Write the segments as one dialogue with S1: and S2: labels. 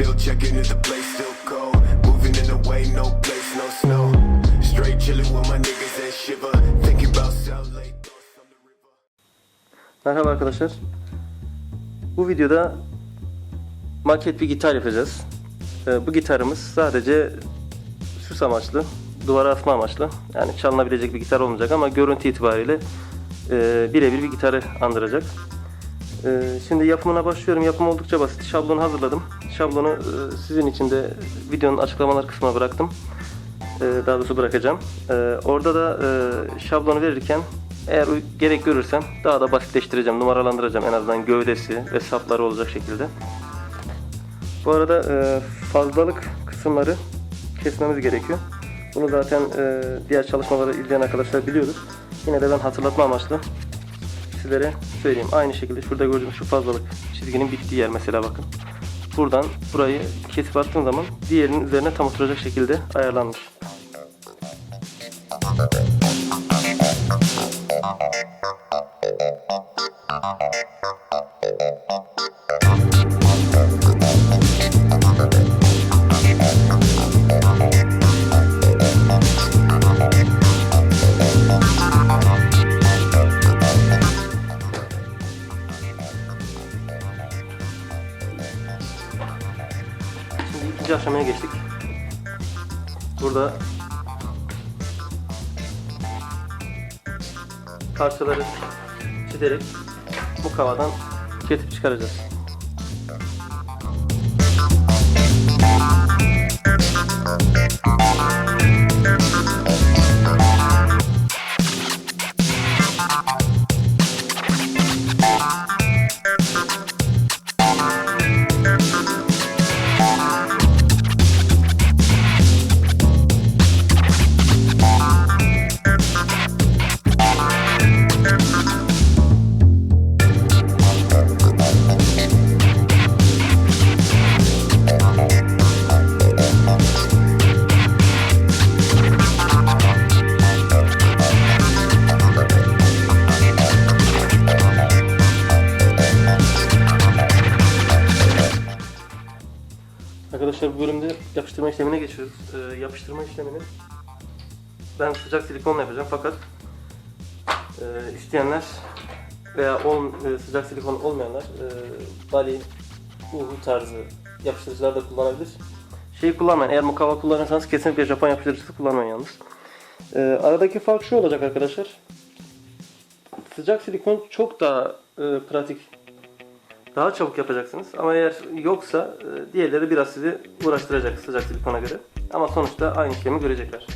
S1: Still checking if the place still cold. Moving in the way, no place, no snow. Straight chilling with my niggas and shiver. Thinking about South Lake.
S2: Merhaba arkadaşlar. Bu videoda maket bir gitar yapacağız. Ee, bu gitarımız sadece süs amaçlı, duvara asma amaçlı. Yani çalınabilecek bir gitar olmayacak ama görüntü itibariyle e, birebir bir gitarı andıracak. Ee, şimdi yapımına başlıyorum. Yapım oldukça basit. Şablonu hazırladım. Şablonu e, sizin için de videonun açıklamalar kısmına bıraktım. Ee, daha doğrusu bırakacağım. Ee, orada da e, şablonu verirken eğer gerek görürsem daha da basitleştireceğim, numaralandıracağım en azından gövdesi ve sapları olacak şekilde. Bu arada e, fazlalık kısımları kesmemiz gerekiyor. Bunu zaten diğer çalışmaları izleyen arkadaşlar biliyordur. Yine de ben hatırlatma amaçlı sizlere söyleyeyim. Aynı şekilde şurada gördüğünüz şu fazlalık çizginin bittiği yer mesela bakın. Buradan burayı kesip attığım zaman diğerinin üzerine tam oturacak şekilde ayarlanmış. Şimdi ikinci aşamaya geçtik. Burada parçaları çizerek bu kavadan kesip çıkaracağız. Yapıştırma işlemine geçiyoruz. Ee, yapıştırma işlemini ben sıcak silikonla yapacağım fakat e, isteyenler veya ol, e, sıcak silikon olmayanlar e, bali, uhu tarzı yapıştırıcılar da kullanabilir. Şeyi kullanmayın. Eğer mukavva kullanırsanız kesinlikle Japon yapıştırıcısı kullanmayın yalnız. E, aradaki fark şu olacak arkadaşlar. Sıcak silikon çok daha e, pratik daha çabuk yapacaksınız. Ama eğer yoksa e, diğerleri biraz sizi uğraştıracak sıcak silikona göre. Ama sonuçta aynı işlemi görecekler.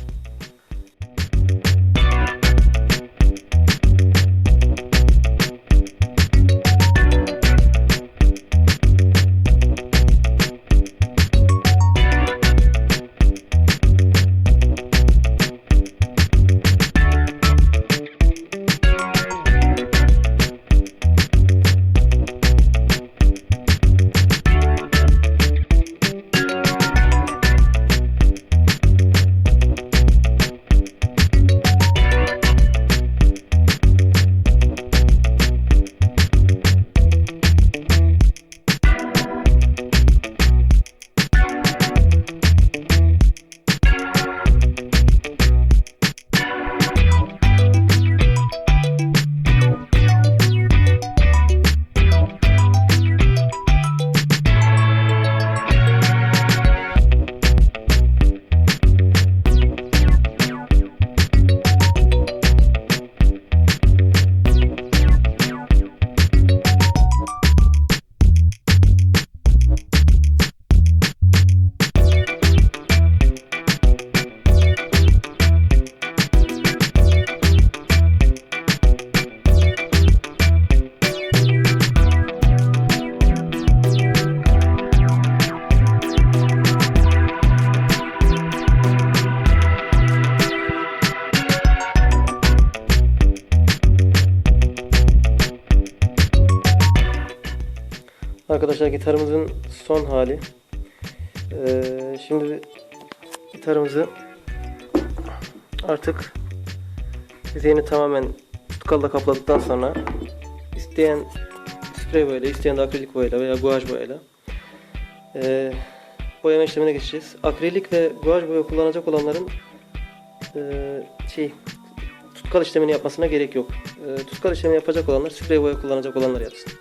S2: Arkadaşlar gitarımızın son hali. Ee, şimdi gitarımızı artık yüzeyini tamamen tutkalla kapladıktan sonra isteyen sprey boyayla, isteyen de akrilik boyayla veya guaj boyayla ee, boyama işlemine geçeceğiz. Akrilik ve guaj boya kullanacak olanların eee, şey tutkal işlemini yapmasına gerek yok. Eee, tutkal işlemi yapacak olanlar sprey boya kullanacak olanlar yapsın.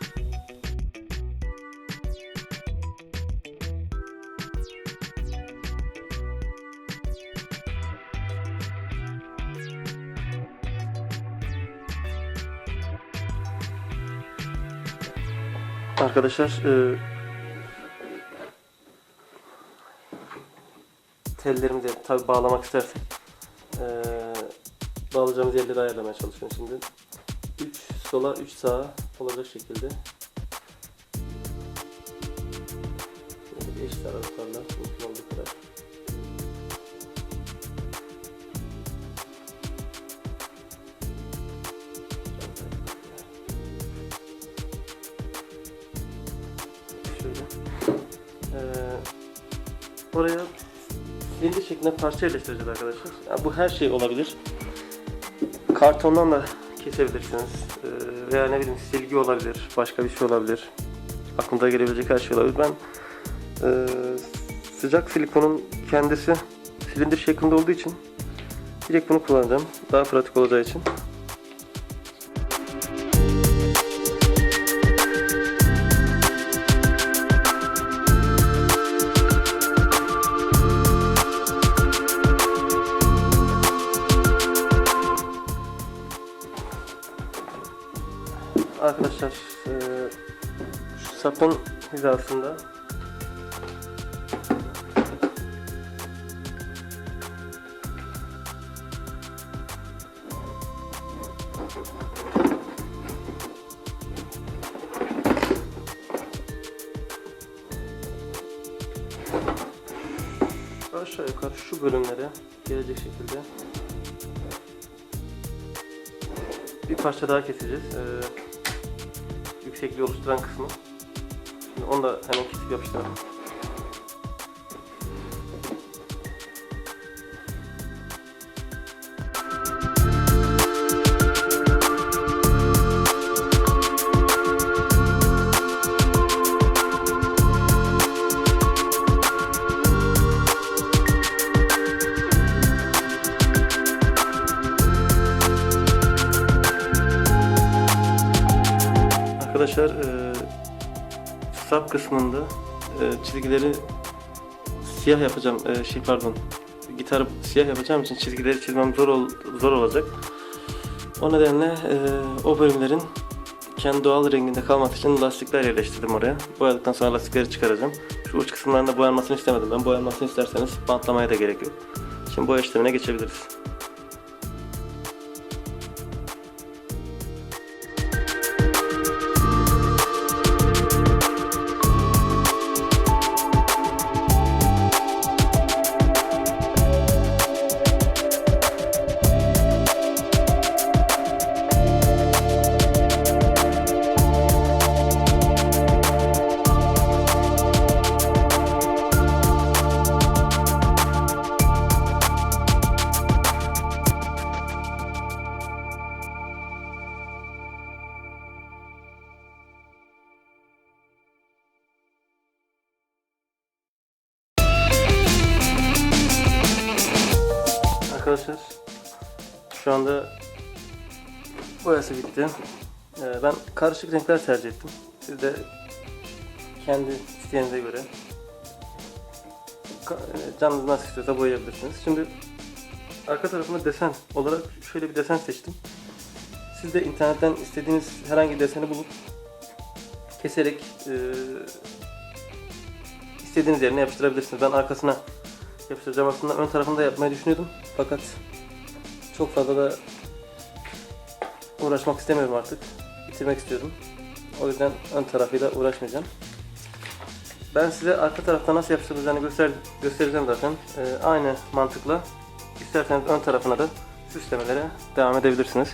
S2: Arkadaşlar eee tellerimi de tabi bağlamak istersek eee bağlayacağımız yerleri ayarlamaya çalışıyorum şimdi. 3 sola 3 sağa olacak şekilde eşit aralıklarla mümkün olduğu kadar Şöyle. Eee oraya silindir şeklinde parça yerleştireceğiz arkadaşlar. Yani bu her şey olabilir. Kartondan da kesebilirsiniz. Ee, veya ne bileyim silgi olabilir. Başka bir şey olabilir. Aklınıza gelebilecek her şey olabilir. Ben e, sıcak silikonun kendisi silindir şeklinde olduğu için direkt bunu kullanacağım. Daha pratik olacağı için. Arkadaşlar eee, şu sapın hizasında aşağı yukarı şu bölümlere gelecek şekilde bir parça daha keseceğiz. Ee, yüksekliği oluşturan kısmı. Şimdi onu da hemen kesip yapıştıralım. Sap kısmında e, çizgileri siyah yapacağım. E, şey pardon. Gitarı siyah yapacağım için çizgileri çizmem zor ol- zor olacak. O nedenle e, o bölümlerin kendi doğal renginde kalması için lastikler yerleştirdim oraya. Boyadıktan sonra lastikleri çıkaracağım. Şu uç kısımlarında boyanmasını istemedim. Ben boyanmasını isterseniz bantlamaya da gerek yok. Şimdi boya işlemine geçebiliriz. Bitti. Ee, ben karışık renkler tercih ettim. Siz de kendi isteğinize göre e, canınız nasıl istiyorsa boyayabilirsiniz. Şimdi arka tarafına desen olarak şöyle bir desen seçtim. Siz de internetten istediğiniz herhangi deseni bulup keserek e, istediğiniz yerine yapıştırabilirsiniz. Ben arkasına yapıştıracağım aslında ön tarafını da yapmayı düşünüyordum. Fakat çok fazla da uğraşmak istemiyorum artık. Bitirmek istiyordum. O yüzden ön tarafıyla uğraşmayacağım. Ben size arka tarafta nasıl yapıştırılacağını göster göstereceğim zaten. Ee, aynı mantıkla isterseniz ön tarafına da süslemelere devam edebilirsiniz.